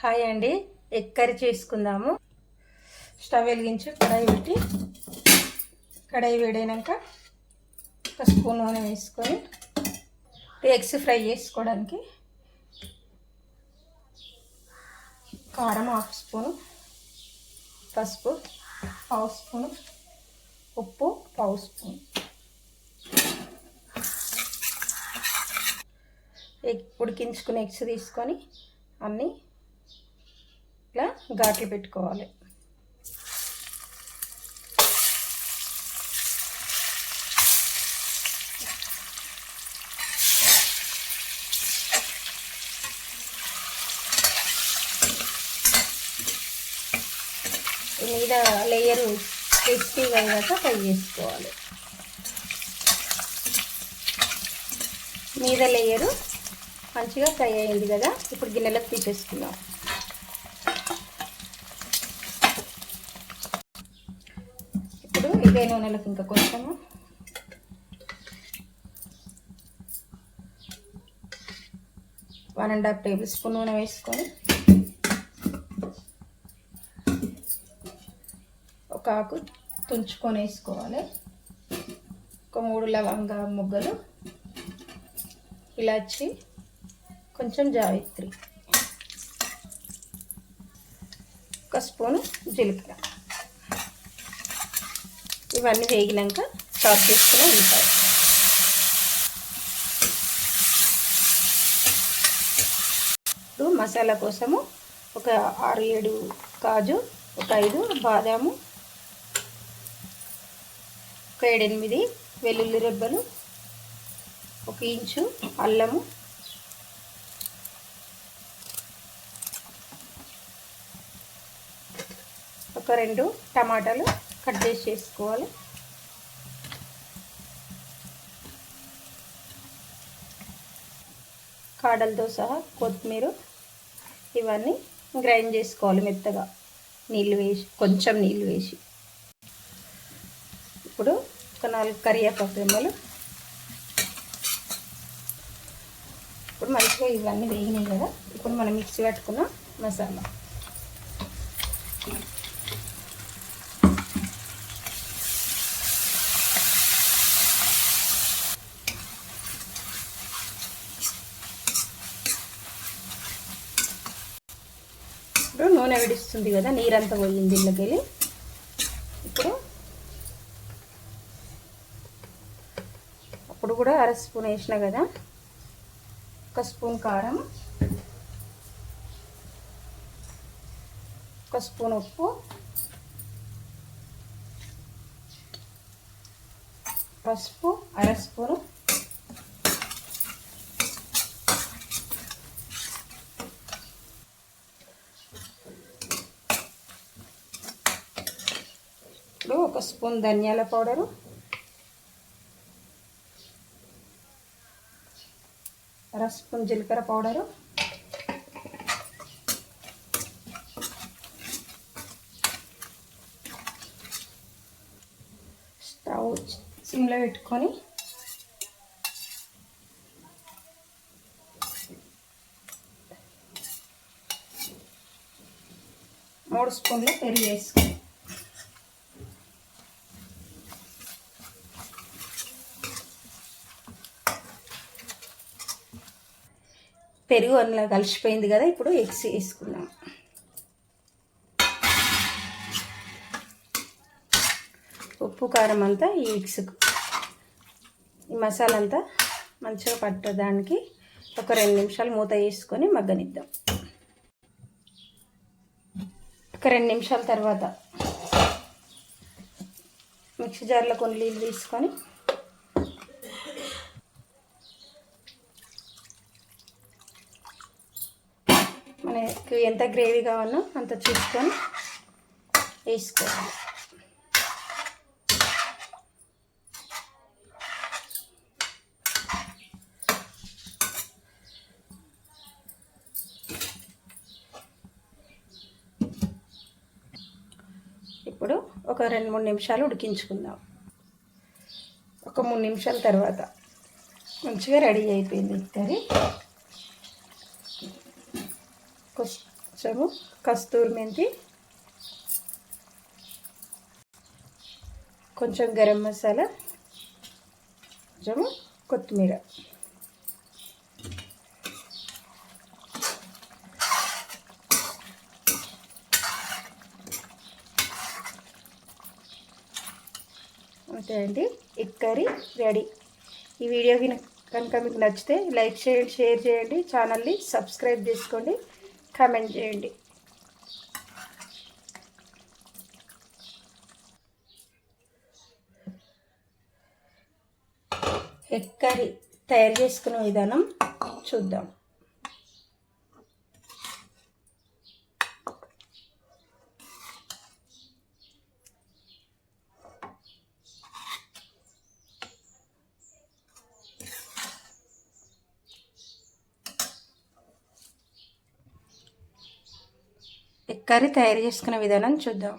Hi అండి. Egg curry చేసుకుందాము. Stove వెలిగించి కడాయి పెట్టి కడాయి వేడైనాక ఒక స్పూన్ నూనె వేసుకొని ఎగ్స్ ఫ్రై చేసుకోవడానికి కారం హాఫ్ స్పూను పసుపు పావు స్పూను ఉప్పు పావు స్పూన్. ఎగ్ ఉడికించుకుని ఎగ్స్ తీసుకొని అన్నీ ఇట్లా ఘాట్లు పెట్టుకోవాలి. మీద లేయరు క్రిస్పీగా అయ్యాక ఫ్రై చేసుకోవాలి. మీద లేయరు మంచిగా ఫ్రై అయింది కదా ఇప్పుడు గిన్నెలకు తీసేసుకుందాం. ఇప్పుడు ఇదే నూనెలకు ఇంకా కొంచెము. One and half tablespoon నూనె వేసుకొని ఒక ఆకు తుంచుకొని వేసుకోవాలి. ఒక మూడు లవంగా ముగ్గలు ఇలాచి కొంచెం జావిత్రి. ఒక స్పూను జీలకర్ర. ఇవన్నీ వేగినాక చాప్ చేసుకుని ఉంటాయి ఇప్పుడు మసాలా కోసము ఒక ఆరు ఏడు కాజు ఒక ఐదు బాదాము ఒక ఏడెనిమిది వెల్లుల్లి రెబ్బలు ఒక ఇంచు అల్లము ఒక రెండు టమాటాలు కట్ చేసి చేసుకోవాలి. కాడలతో సహా కొత్తిమీర ఇవన్నీ గ్రైండ్ చేసుకోవాలి మెత్తగా. నీళ్ళు వేసి కొంచెం నీళ్ళు వేసి. ఇప్పుడు ఒక నాలుగు కరివేపాకు రెమ్మలు. ఇప్పుడు మంచిగా ఇవన్నీ వేగినాయి కదా. ఇప్పుడు మనం మిక్సీ పట్టుకున్న మసాలా. ఇప్పుడు నూనె విడిస్తుంది కదా నీరంతా పోయింది ఇళ్ళకెళ్ళి. ఇప్పుడు అప్పుడు కూడా అర స్పూన్ వేసిన కదా ఒక స్పూన్ కారం ఒక స్పూన్ ఉప్పు పసుపు అర స్పూను ఇప్పుడు ఒక స్పూన్ ధనియాల పౌడరు. అర స్పూన్ జీలకర్ర పౌడరు. స్టవ్ సిమ్లో పెట్టుకొని మూడు స్పూన్ల పెరుగు వేసుకొని పెరుగు అందులో కలిసిపోయింది కదా ఇప్పుడు ఎగ్స్ వేసుకుందాం. ఉప్పు కారం అంతా ఈ ఎగ్స్కు ఈ మసాలా అంతా మంచిగా పట్టడానికి ఒక రెండు నిమిషాలు మూత వేసుకొని మగ్గనిద్దాం. ఒక రెండు నిమిషాల తర్వాత మిక్సీ జార్లో కొన్ని నీళ్ళు తీసుకొని మీకు ఎంత గ్రేవీ కావాలో అంత చూసుకొని వేసుకోవాలి ఇప్పుడు ఒక రెండు మూడు నిమిషాలు ఉడికించుకుందాం. ఒక మూడు నిమిషాల తర్వాత మంచిగా రెడీ అయిపోయింది కర్రీ కొంచెము కస్తూరి మెంతి కొంచెం గరం మసాలా కొంచెము కొత్తిమీర అంతే అండి ఎగ్ కర్రీ రెడీ. ఈ వీడియో కనుక మీకు నచ్చితే లైక్ చేయండి షేర్ చేయండి ఛానల్ని సబ్స్క్రైబ్ చేసుకోండి. కామెంట్ చేయండి. ఎగ్ కర్రీ తయారు చేసుకునే విధానం చూద్దాం. ఎగ్ కర్రీ తయారు చేసుకునే విధానం చూద్దాం.